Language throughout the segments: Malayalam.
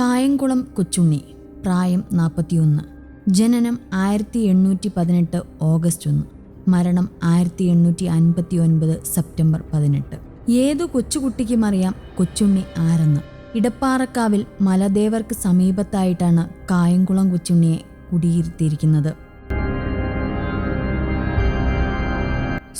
കായംകുളം കൊച്ചുണ്ണി പ്രായം നാൽപ്പത്തിയൊന്ന് ജനനം ആയിരത്തി എണ്ണൂറ്റി പതിനെട്ട് ഓഗസ്റ്റ് ഒന്ന് മരണം ആയിരത്തി എണ്ണൂറ്റി അൻപത്തി ഒൻപത് സെപ്റ്റംബർ പതിനെട്ട്. ഏതു കൊച്ചുകുട്ടിക്കും അറിയാം കൊച്ചുണ്ണി ആരെന്ന്. ഇടപ്പാറക്കാവിൽ മലദേവർക്ക് സമീപത്തായിട്ടാണ് കായംകുളം കൊച്ചുണ്ണിയെ കുടിയിരുത്തിയിരിക്കുന്നത്.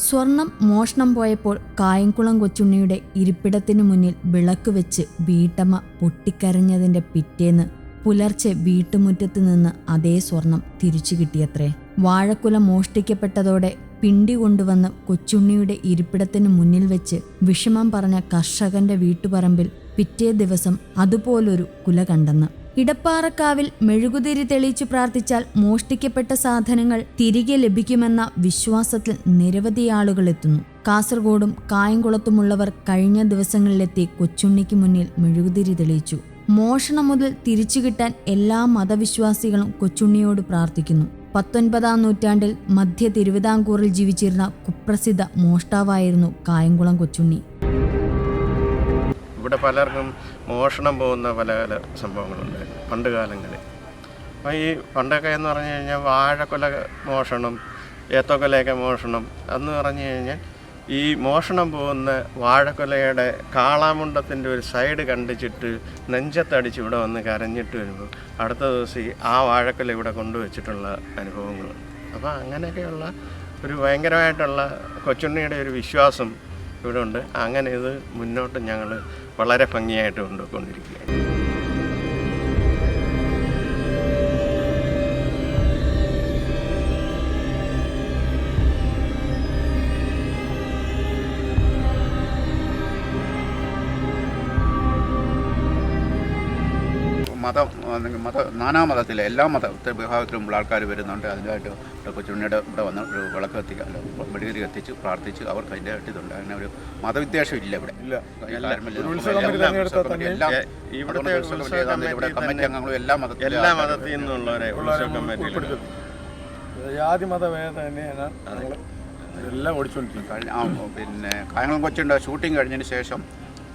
സ്വർണം മോഷണം പോയപ്പോൾ കായംകുളം കൊച്ചുണ്ണിയുടെ ഇരിപ്പിടത്തിനു മുന്നിൽ വിളക്ക് വെച്ച് വീട്ടമ്മ പൊട്ടിക്കരഞ്ഞതിന്റെ പിറ്റേന്ന് പുലർച്ചെ വീട്ടുമുറ്റത്ത് നിന്ന് അതേ സ്വർണം തിരിച്ചു കിട്ടിയത്രേ. വാഴക്കുല മോഷ്ടിക്കപ്പെട്ടതോടെ പിണ്ടി കൊണ്ടുവന്ന് കൊച്ചുണ്ണിയുടെ ഇരിപ്പിടത്തിനു മുന്നിൽ വെച്ച് വിഷമം പറഞ്ഞ കർഷകന്റെ വീട്ടുപറമ്പിൽ പിറ്റേ ദിവസം അതുപോലൊരു കുല കണ്ടെന്ന്. ഇടപ്പാറക്കാവിൽ മെഴുകുതിരി തെളിയിച്ചു പ്രാർത്ഥിച്ചാൽ മോഷ്ടിക്കപ്പെട്ട സാധനങ്ങൾ തിരികെ ലഭിക്കുമെന്ന വിശ്വാസത്തിൽ നിരവധി ആളുകൾ എത്തുന്നു. കാസർഗോഡും കായംകുളത്തുമുള്ളവർ കഴിഞ്ഞ ദിവസങ്ങളിലെത്തി കൊച്ചുണ്ണിക്ക് മുന്നിൽ മെഴുകുതിരി തെളിയിച്ചു. മോഷണം മുതൽ തിരിച്ചു കിട്ടാൻ എല്ലാ മതവിശ്വാസികളും കൊച്ചുണ്ണിയോട് പ്രാർത്ഥിക്കുന്നു. പത്തൊൻപതാം നൂറ്റാണ്ടിൽ മധ്യ തിരുവിതാംകൂറിൽ ജീവിച്ചിരുന്ന കുപ്രസിദ്ധ മോഷ്ടാവായിരുന്നു കായംകുളം കൊച്ചുണ്ണി. പലർക്കും മോഷണം പോകുന്ന പല പല സംഭവങ്ങളുണ്ട് പണ്ട് കാലങ്ങളിൽ അപ്പോൾ ഈ പണ്ടൊക്കെ എന്ന് പറഞ്ഞു കഴിഞ്ഞാൽ വാഴക്കൊല മോഷണം ഏത്തക്കൊലയൊക്കെ മോഷണം എന്ന് പറഞ്ഞു കഴിഞ്ഞാൽ ഈ മോഷണം പോകുന്ന വാഴക്കൊലയുടെ കാളാമുണ്ടത്തിന്റെ ഒരു സൈഡ് കണ്ടിച്ചിട്ട് നെഞ്ചത്തടിച്ച് ഇവിടെ വന്ന് കരഞ്ഞിട്ട് വരുമ്പോൾ അടുത്ത ദിവസം ആ വാഴക്കൊല ഇവിടെ കൊണ്ടുവച്ചിട്ടുള്ള അനുഭവങ്ങളുണ്ട്. അപ്പോൾ അങ്ങനെയൊക്കെയുള്ള ഒരു ഭയങ്കരമായിട്ടുള്ള കൊച്ചുണ്ണിയുടെ ഒരു വിശ്വാസം ഇവിടെ ഉണ്ട്. അങ്ങനെ ഇത് മുന്നോട്ട് ഞങ്ങൾ വളരെ ഭംഗിയായിട്ട് കൊണ്ടുപോയിക്കൊണ്ടിരിക്കുകയാണ്. മതം മത നാനാ മതത്തിലെ എല്ലാ മത വിഭാഗത്തിലുമുള്ള ആൾക്കാർ വരുന്നുണ്ട്. അതിന്റെതായിട്ട് ഇവിടെ കൊച്ചുണ്ണിയുടെ ഇവിടെ വന്ന് ഒരു വിളക്ക് കത്തിക്കുക അല്ല വെടികരി കത്തിച്ച് പ്രാർത്ഥിച്ച് അവർക്ക് അതിന്റെ ആയിട്ട് ഇതുണ്ട്. അങ്ങനെ ഒരു മതവിദ്വേഷം ഇല്ല ഇവിടെ. ഇവിടുത്തെ കമ്മിറ്റി അംഗങ്ങളും എല്ലാ എല്ലാ മതത്തിൽ നിന്നുള്ളവരെ ജാതി എല്ലാം ഓടിച്ചുകൊണ്ടിരിക്കുന്നത് പിന്നെ കായംകുളം കൊച്ചിന്റെ ഷൂട്ടിംഗ് കഴിഞ്ഞതിന് ശേഷം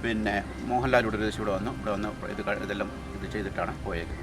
പിന്നെ മോഹൻലാൽ ഇവിടെ ഒരു ഇവിടെ വന്നു. ഇവിടെ വന്ന് ഇത് ഇതെല്ലാം ഇത് ചെയ്തിട്ടാണ് പോയത്.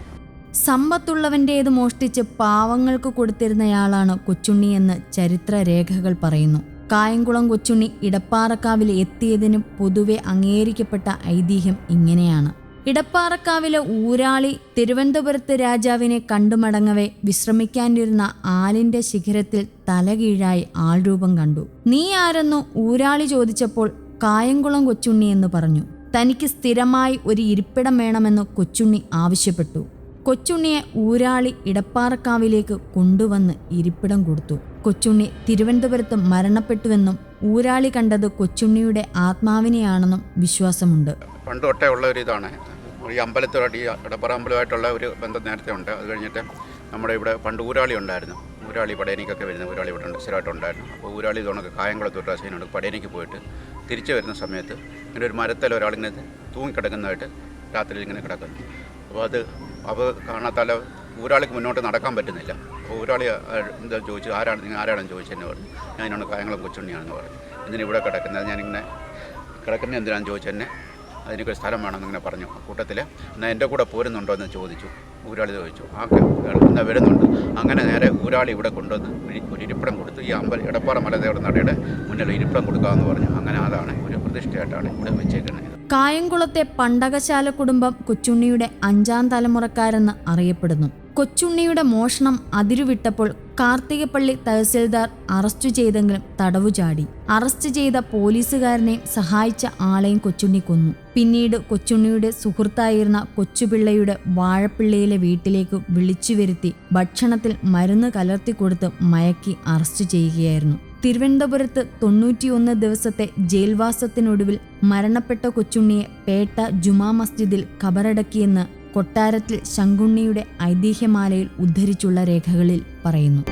സമ്പത്തുള്ളവന്റേത് മോഷ്ടിച്ച് പാവങ്ങൾക്ക് കൊടുത്തിരുന്നയാളാണ് കൊച്ചുണ്ണി എന്ന് ചരിത്രരേഖകൾ പറയുന്നു. കായംകുളം കൊച്ചുണ്ണി ഇടപ്പാറക്കാവിൽ എത്തിയതിന് പൊതുവെ അംഗീകരിക്കപ്പെട്ട ഐതിഹ്യം ഇങ്ങനെയാണ്. ഇടപ്പാറക്കാവിലെ ഊരാളി തിരുവനന്തപുരത്ത് രാജാവിനെ കണ്ടുമടങ്ങവേ വിശ്രമിക്കാനിരുന്ന ആലിന്റെ ശിഖരത്തിൽ തലകീഴായി ആൾരൂപം കണ്ടു. നീ ആരെന്നു? ഊരാളി ചോദിച്ചപ്പോൾ കായംകുളം കൊച്ചുണ്ണി എന്ന് പറഞ്ഞു. തനിക്ക് സ്ഥിരമായി ഒരു ഇരിപ്പിടം വേണമെന്ന് കൊച്ചുണ്ണി ആവശ്യപ്പെട്ടു. കൊച്ചുണ്ണിയെ ഊരാളി ഇടപ്പാറക്കാവിലേക്ക് കൊണ്ടുവന്ന് ഇരിപ്പിടം കൊടുത്തു. കൊച്ചുണ്ണി തിരുവനന്തപുരത്ത് മരണപ്പെട്ടുവെന്നും ഊരാളി കണ്ടത് കൊച്ചുണ്ണിയുടെ ആത്മാവിനെയാണെന്നും വിശ്വാസമുണ്ട്. പണ്ട് തൊട്ടേ ഉള്ള ഒരു ഇതാണ്. ഈ അമ്പലത്തോട് ഇടപ്പറ അമ്പലമായിട്ടുള്ള ഒരു ബന്ധം നേരത്തെ ഉണ്ട്. അത് കഴിഞ്ഞിട്ട് നമ്മുടെ ഇവിടെ പണ്ട് ഊരാളി ഉണ്ടായിരുന്നു. ഊരാളി പടയനിക്കൊക്കെ വരുന്ന ഊരാളി ഇവിടെ ഉണ്ട് സ്ഥിരമായിട്ടുണ്ടായിരുന്നു അപ്പോൾ ഊരാളി ഇതുകൊണ്ട് കായംകുളത്തോട്ട് അസൈനുണ്ട് പടയനിക്ക് പോയിട്ട് തിരിച്ചു വരുന്ന സമയത്ത് ഇങ്ങനെ ഒരു മരത്തിൽ ഒരാളിങ്ങനെ തൂങ്ങിക്കിടക്കുന്നതായിട്ട് രാത്രിയിൽ ഇങ്ങനെ കിടക്കുന്നു. അപ്പോൾ അത് അവ കാണാത്താല ഊരാളിക്ക് മുന്നോട്ട് നടക്കാൻ പറ്റുന്നില്ല. അപ്പോൾ ഊരാളി എന്താ ചോദിച്ചു ആരാണ് നിങ്ങൾ? ആരാണെന്ന് ചോദിച്ചെന്നെ പറഞ്ഞു. ഞാൻ എന്നോട് കായംകുളം കൊച്ചുണ്ണിയാണെന്ന് പറഞ്ഞു. ഇതിന് ഇവിടെ കിടക്കുന്നത്? ഞാനിങ്ങനെ കിടക്കുന്നത് എന്തിനാണെന്ന് ചോദിച്ചെന്നെ അതിനൊക്കെ സ്ഥലം വേണമെന്ന് ഇങ്ങനെ പറഞ്ഞു. കൂട്ടത്തിൽ എന്നാൽ എന്റെ കൂടെ പോരുന്നുണ്ടോ? എന്ന് ചോദിച്ചു. ഊരാളി ചോദിച്ചു. ആ കേൾക്കുന്ന വരുന്നുണ്ട്. അങ്ങനെ നേരെ ഊരാളി ഇവിടെ കൊണ്ടുവന്ന് ഒരു- ഇരിപ്പിടം കൊടുത്തു. ഈ അമ്പല എടപ്പാറ മലദേവർ നടയുടെ മുന്നിൽ ഇരിപ്പിടം കൊടുക്കാമെന്ന് പറഞ്ഞു. അങ്ങനെ അതാണ് ഒരു പ്രതിഷ്ഠയായിട്ടാണ് ഇവിടെ വെച്ചേക്കുന്നത്. കായംകുളത്തെ പണ്ടകശാല കുടുംബം കൊച്ചുണ്ണിയുടെ അഞ്ചാം തലമുറക്കാരെന്ന് അറിയപ്പെടുന്നു. കൊച്ചുണ്ണിയുടെ മോഷണം അതിരുവിട്ടപ്പോൾ കാർത്തികപ്പള്ളി തഹസിൽദാർ അറസ്റ്റ് ചെയ്തെങ്കിലും തടവു ചാടി. അറസ്റ്റ് ചെയ്ത പോലീസുകാരനെയും സഹായിച്ച ആളെയും കൊച്ചുണ്ണി കൊന്നു. പിന്നീട് കൊച്ചുണ്ണിയുടെ സുഹൃത്തായിരുന്ന കൊച്ചുപിള്ളയുടെ വാഴപ്പിള്ളയിലെ വീട്ടിലേക്ക് വിളിച്ചു വരുത്തി ഭക്ഷണത്തിൽ മരുന്ന് കലർത്തി കൊടുത്ത് മയക്കി അറസ്റ്റ് ചെയ്യുകയായിരുന്നു. തിരുവനന്തപുരത്ത് തൊണ്ണൂറ്റിയൊന്ന് ദിവസത്തെ ജയിൽവാസത്തിനൊടുവിൽ മരണപ്പെട്ട കൊച്ചുണ്ണിയെ പേട്ട ജുമാ മസ്ജിദിൽ ഖബറടക്കിയെന്ന് കൊട്ടാരത്തിൽ ശങ്കുണ്ണിയുടെ ഐതിഹ്യമാലയിൽ ഉദ്ധരിച്ചുള്ള രേഖകളിൽ പറയുന്നു.